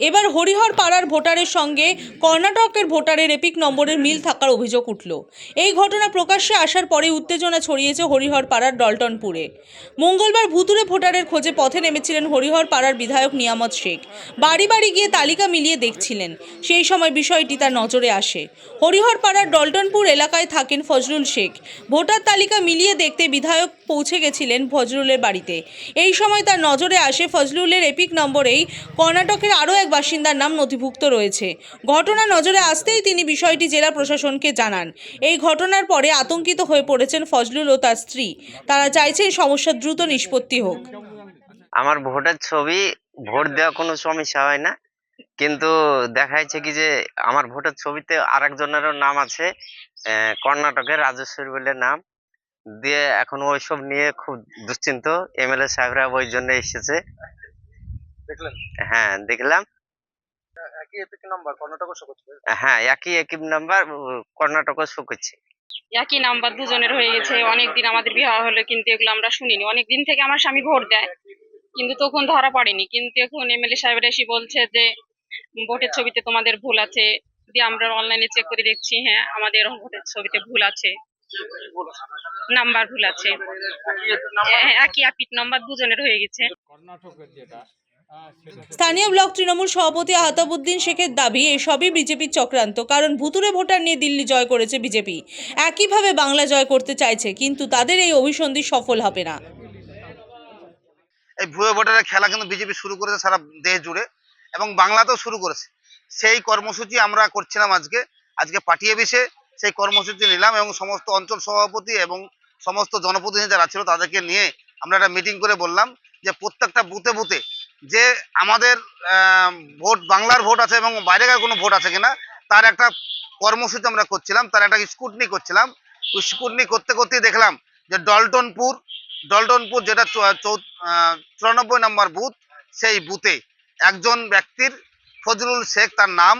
এবার হরিহর পাড়ার ভোটারের সঙ্গে কর্ণাটকের ভোটারের এপিক নম্বরের মিল থাকার অভিযোগ উঠল। এই ঘটনা প্রকাশ্যে আসার পরে উত্তেজনা ছড়িয়েছে হরিহর পাড়ার ডলটনপুরে। মঙ্গলবার ভুতুরে ভোটারের খোঁজে পথে নেমেছিলেন হরিহর পাড়ার বিধায়ক নিয়ামত শেখ। বাড়ি বাড়ি গিয়ে তালিকা মিলিয়ে দেখছিলেন। সেই সময় বিষয়টি তার নজরে আসে। হরিহর পাড়ার ডলটনপুর এলাকায় থাকেন ফজলুল শেখ। ভোটার তালিকা মিলিয়ে দেখতে বিধায়ক পৌঁছে গেছিলেন ফজলুলের বাড়িতে। এই সময় তার নজরে আসে ফজলুলের এপিক নম্বরেই কর্ণাটকের আরও এক বাসিন্দার নাম নথিভুক্ত রয়েছে। ঘটনা নজরে আসতেই তিনি বিষয়টি জেলা প্রশাসনকে জানান। এই ঘটনার পরে আতঙ্কিত হয়ে পড়েছেন ফজলুল ও তার স্ত্রী। তারা চাইছেন সমস্যা দ্রুত নিষ্পত্তি হোক। আমার ভোটের ছবি, ভোট দেওয়া কোনো সমস্যা হয় না। কিন্তু দেখা যাচ্ছে কি যে আমার ভোটের ছবিতে আরেকজনেরও নাম আছে কর্ণাটকের রাজেশ্বরী বলে নাম। দিয়ে এখন ওইসব নিয়ে খুব দুশ্চিন্ত। এমএলএ সাহেবরা ওই জন্য এসেছে। দেখলেন? হ্যাঁ দেখলাম। একই এপিক নাম্বার কর্ণাটক শো করছে। হ্যাঁ একই নাম্বার কর্ণাটকও শো করছে। একই নাম্বার দুজনের হয়ে গেছে অনেকদিন আমাদের বিবাহ হলো কিন্তু এগুলো আমরা শুনিনি। অনেকদিন থেকে আমার স্বামী ভোট দেয় কিন্তু তখন ধরা পড়েনি। কিন্তু এখন এমএলএ সাহেবরা এসে বলছে যে ভোটের ছবিতে তোমাদের ভুল আছে। দিয়ে আমরা অনলাইনে চেক করে দেখছি হ্যাঁ আমাদের ভোটের ছবিতে ভুল আছে। নাম্বার ভুল আছে। হ্যাঁ, একই আপিট নাম্বার দুজনের হয়ে গেছে। স্থানীয় ব্লক তৃণমূল সভাপতি আহতাবুদ্দিন শেখের দাবি এসবই বিজেপির চক্রান্ত কারণ ভুতুরে ভোটার নিয়ে দিল্লি জয় করেছে বিজেপি। একইভাবে বাংলা জয় করতে চাইছে কিন্তু তাদের এই অভিসন্ধি সফল হবে না। এই ভুয়ো ভোটারের খেলা কিন্তু বিজেপি শুরু করেছে সারা দেশ জুড়ে এবং বাংলাতেও শুরু করেছে। সেই কর্মসূচি আমরা করছিলাম আজকে আজকে পাঠিয়ে বিশে সেই কর্মসূচি নিলাম এবং সমস্ত অঞ্চল সভাপতি এবং সমস্ত জনপ্রতিনিধি যারা ছিল তাদেরকে নিয়ে আমরা একটা মিটিং করে বললাম যে প্রত্যেকটা বুথে বুথে যে আমাদের ভোট বাংলার ভোট আছে এবং বাইরেকার কোনো ভোট আছে কিনা তার একটা কর্মসূচি আমরা করছিলাম তার একটা স্কুটনি করছিলাম। স্কুটনি করতে করতেই দেখলাম যে ডলটনপুর ডলটনপুর যেটা চুরানব্বই নম্বর বুথ সেই বুথে একজন ব্যক্তির ফজলুল শেখ তার নাম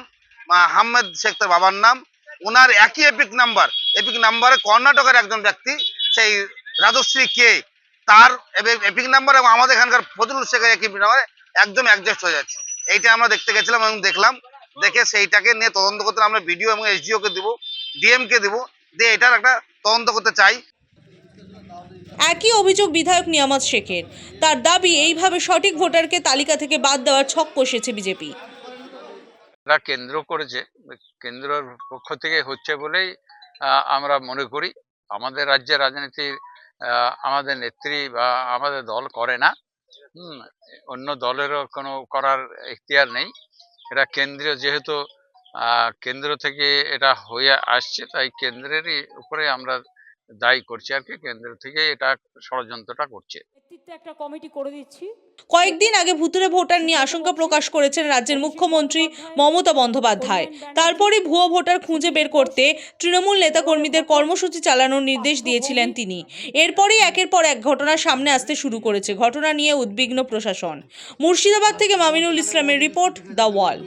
আহ, আহমেদ শেখ তার বাবার নাম। ওনার একই এপিক নাম্বার এপিক নাম্বারে কর্ণাটকের একজন ব্যক্তি সেই রাজশ্রী কে তার এপিক নাম্বার এবং আমাদের এখানকার ফজলুল শেখের একই নাম্বারে একদম অ্যাডজাস্ট হয়ে যাচ্ছে। এইটা আমরা দেখতে গেছিলাম এবং দেখলাম। দেখে সেইটাকে নিয়ে তদন্ত করতে আমরা বিডিও এবং এসডিও কে দিব ডিএম কে দিব দিয়ে এটার একটা তদন্ত করতে চাই। একই অভিযোগ বিধায়ক নিয়ামত শেখের। তার দাবি এইভাবে সঠিক ভোটারকে তালিকা থেকে বাদ দেওয়ার ছক কষেছে বিজেপি। রা কেন্দ্র করেছে কেন্দ্রের পক্ষ থেকে হচ্ছে বলেই আমরা মনে করি। আমাদের রাজ্যের রাজনীতি আহ, আমাদের নেত্রী বা আমাদের দল করে না। হুম, অন্য দলেরও কোনো করার ইতিহার নেই। এটা কেন্দ্রীয় যেহেতু কেন্দ্র থেকে এটা হয়ে আসছে, তাই কেন্দ্রেরই উপরে আমরা দায়ী করছি আর কি। কেন্দ্র থেকে এটা ষড়যন্ত্রটা করছে। একটা কমিটি করে দিচ্ছি। কয়েকদিন আগে ভুতুরে ভোটার নিয়ে আশঙ্কা প্রকাশ করেছেন রাজ্যের মুখ্যমন্ত্রী মমতা বন্দ্যোপাধ্যায়। তারপরে ভুয়ো ভোটার খুঁজে বের করতে তৃণমূল নেতাকর্মীদের কর্মসূচি চালানোর নির্দেশ দিয়েছিলেন তিনি। এরপরেই একের পর এক ঘটনা সামনে আসতে শুরু করেছে। ঘটনা নিয়ে উদ্বিগ্ন প্রশাসন। মুর্শিদাবাদ থেকে মামিনুল ইসলামের রিপোর্ট দ্য ওয়াল